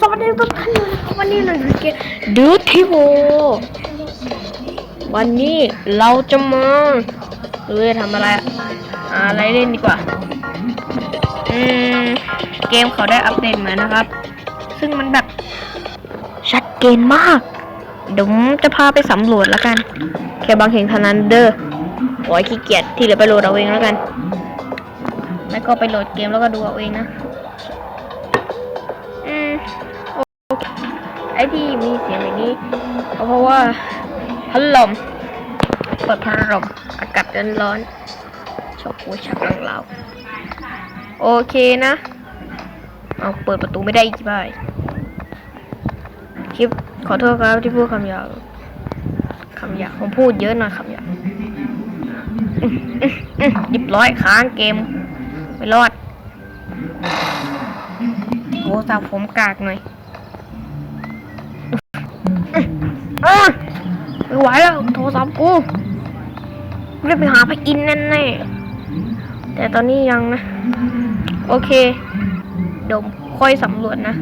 สวัสดีทุกท่านนะครับวันนี้เราอยู่เกมดูทีโววันนี้เราจะมาเอ้ยทำอะไรอะไรเล่นดีกว่าอืมเกมเขาได้อัปเดตมานะครับ ซึ่งมันแบบชัดเจนมากเดี๋ยวผมจะพาไปสำรวจแล้วกันแค่บางแห่งเท่านั้นเด้อโอ้ยขี้เกียจที่เหลือไปโหลดเอาเองแล้วกัน แล้วก็ไปโหลดเกมแล้วก็ดูเอาเองนะ ไอที่มีเสียงแบบนี้ก็เพราะว่าพัดลมเปิดพัดลมอากาศร้อนๆชอบหัวชักหลังเรา โอเคนะเอาเปิดประตูไม่ได้อีกบ่ายคลิปขอโทษครับที่พูดคำหยาบคำหยาบผมพูดเยอะหน่อยคำหยาบอื้ออื้ออื้อเรียบร้อยค้างเกม ไม่รอดโทรศัพท์ผมกากหน่อย ไม่ไหวแล้วโทรศัพท์กูเรียกไปหาพระอินทร์แน่ๆแต่ตอนนี้ยังนะ โอเคเดี๋ยวค่อยสำรวจนะ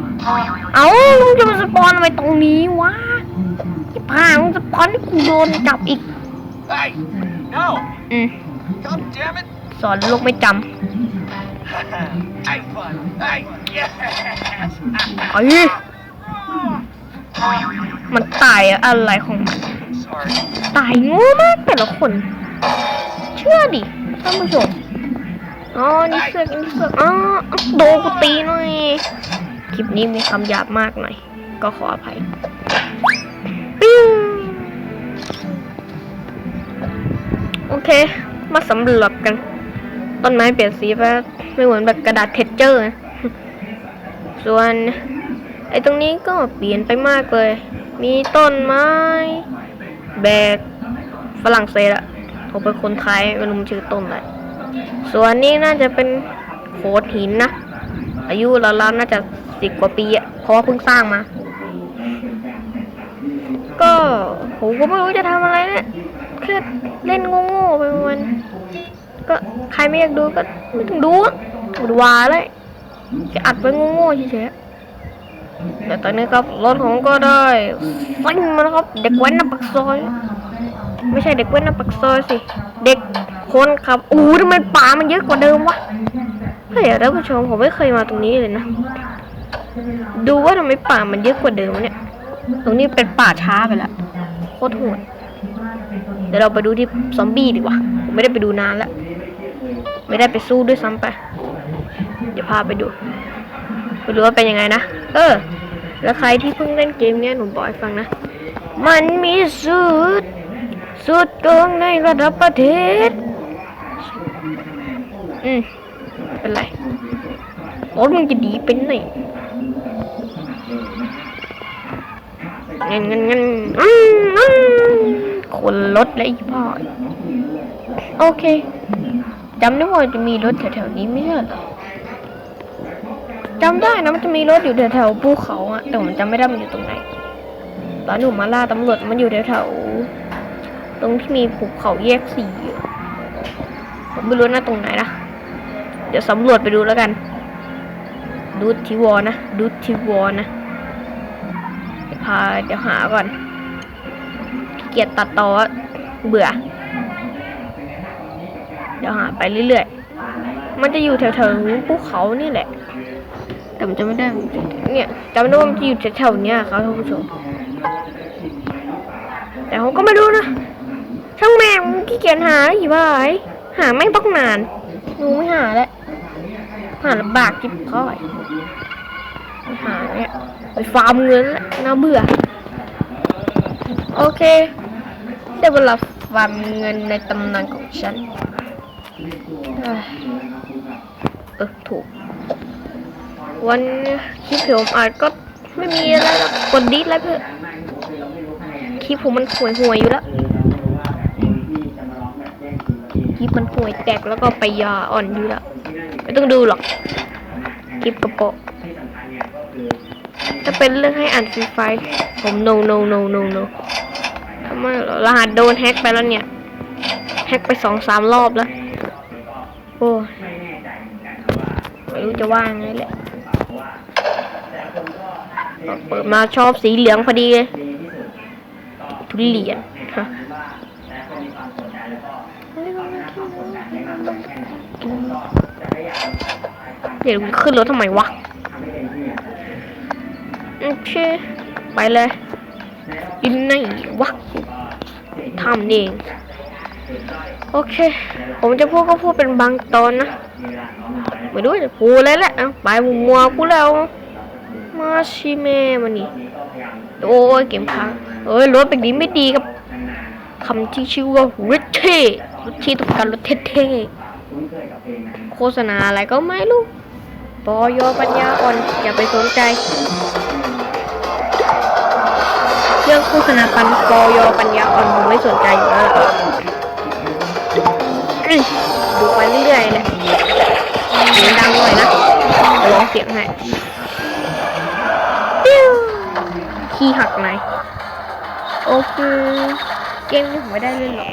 เอามึงจะมาสปอนทำไมตรงนี้วะที่ผ่านมึงสปอนให้กูโดนจับอีก Hey! No! อืม God damn it! สอนลูกไม่จ hey, fun! Hey! Yes! ำไอ้มันตายอะไรของมัน Sorry. ตายงูมากแต่ละคน เชื่อดิท่านผู้ชมอ๋อนี่เสือกนี่เสือกอ๋อโดนกูตีหน่อยคลิปนี้มีคำหยาบมากหน่อย ก็ขออภัยปิ้วโอเค มาสำรวจกัน ต้นไม้เปลี่ยนสีไปไม่เหมือนแบบกระดาษเทจเจอร์ ส่วน ไอ้ตรงนี้ก็เปลี่ยนไปมากเลย มีต้นไม้ แบกฝรั่งเศสอะผมเป็นคนไทยไม่รู้มันชื่อต้นอะไรส่วนนี้น่าจะเป็นโขดหินนะ อายุราวๆน่าจะสิบกว่าปีอะเพราะว่าเพิ่งสร้างมา ก็ผมก็ไม่รู้จะทำอะไรเนี่ยแค่เล่นโง่ๆไปวันก็ใครไม่อยากดูก็ไม่ต้องดูอะดูวาเลยแค่อัดไปโง่ๆเฉยๆ แต่ตอนนี้ครับรถผมก็ได้ซิ่งมาแล้วครับ เด็กแว้นหน้าปักซอย ไม่ใช่เด็กแว้นหน้าปักซอยสิ เด็กคนขับอู้ทำไมป่ามันเยอะกว่าเดิมวะเฮ้ยท่านผู้ชมผมไม่เคยมาตรงนี้เลยนะ ดูว่าทำไมป่ามันเยอะกว่าเดิมวะเนี่ย ตรงนี้เป็นป่าช้าไปแล้วโคตรโหดเดี๋ยวเราไปดูที่ซอมบี้ดีกว่าผมไม่ได้ไปดูนานแล้วไม่ได้ไปสู้ด้วยซ้ำไป เดี๋ยวพาไปดูไปดูว่าเป็นยังไงนะ เออ แล้วใครที่เพิ่งเล่นเกมเนี้ยหนูบอกให้ฟังนะ มันมีสุด สุดโกงในระดับประเทศ อืม เป็นไรรถมันจะดีเป็นไหนเงินเงินเงินอืมอืมคนรถและอีพ่อ โอเคจำได้ว่าจะมีรถแถวๆนี้ไม่ใช่หรอ จำได้นะมันจะมีรถอยู่แถวๆภูเขาอะแต่ผมจำไม่ได้มันอยู่ตรงไหน ตอนหนูมาล่าตำรวจมันอยู่แถวๆตรงที่มีภูเขาแยกสี่ผมไม่รู้นะตรงไหนนะเดี๋ยวสำรวจไปดูแล้วกัน ดูทีวอนะดูทีวอนะเดี๋ยวพาเดี๋ยวหาก่อนเกียจตัดต่อเบื่อ เดี๋ยวหาไปเรื่อยๆ มันจะอยู่แถวๆภูเขานี่แหละ แต่มันจะไม่ได้ เนี่ยจำได้ว่ามันจะอยู่แถวๆเนี้ยครับท่านผู้ชม แต่ผมก็ไม่รู้นะช่างแม่งขี้เกียจหาอีบ้ายหาไม่งต้องนานหนูไม่หาแล้วหาลำบากจิบค่อยไหาเนี่ยไปฟาร์มเงินแล้วน่าเบื่อ โอเคได้เวลาฟาร์มเงินในตำนานของฉันเออถูก วันคลิปผมอาจก็ไม่มีอะไรหรอกกดดิสแล้วเพื่อคลิปผมมันห่วยห่วยอยู่แล้วคลิปมันห่วยแตกแล้วก็ไปยาอ่อนอยู่แล้วไม่ต้องดูหรอกคลิปกระโปะถ้าเป็นเรื่องให้อ่านฟรีไฟล์ผม no no no no no ทำไมเหรอรหัสโดนแฮ็กไปแล้วเนี่ย แฮ็กไปสองสามรอบแล้ว โอ้ไม่รู้จะว่าไงแหละ มาชอบสีเหลืองพอดีเลยทุเรียนฮะเดี๋ยวขึ้นรถทำไมวะโอเคไปเลยอินไหนวะทำเอง โอเค ผมจะพูดก็พูดเป็นบางตอนนะ ไม่รู้จะพูดอะไรแหละเอาไปมัวๆกูแล้ว มาชิเมมานี่โอ้ยเกมค้างเอ้ยรถเป็นดีไม่ดีครับคำที่ชื่อว่ารถเท่รถที่ต้องการรถเท่ๆโฆษณาอะไรก็ไม่รู้ปอยปัญญาอ่อนอย่าไปสนใจเรื่องโฆษณาปันปอยปัญญาอ่อนผมไม่สนใจอยู่แล้วล่ะดูไปเรื่อยๆเลย เสียงดังหน่อยนะเดี๋ยวลองเสียงให้ขี้หักไหนโอเค เกมนี้ผมไม่ได้เล่นหรอก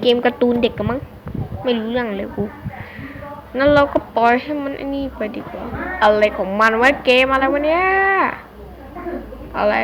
เกมการ์ตูนเด็กกันมั้ง ไม่รู้เรื่องเลยกูงั้นเราก็ปล่อยให้มันไอ้นี่ไปดีกว่า อะไรของมันวะเกมอะไรวะเนี่ย อะไร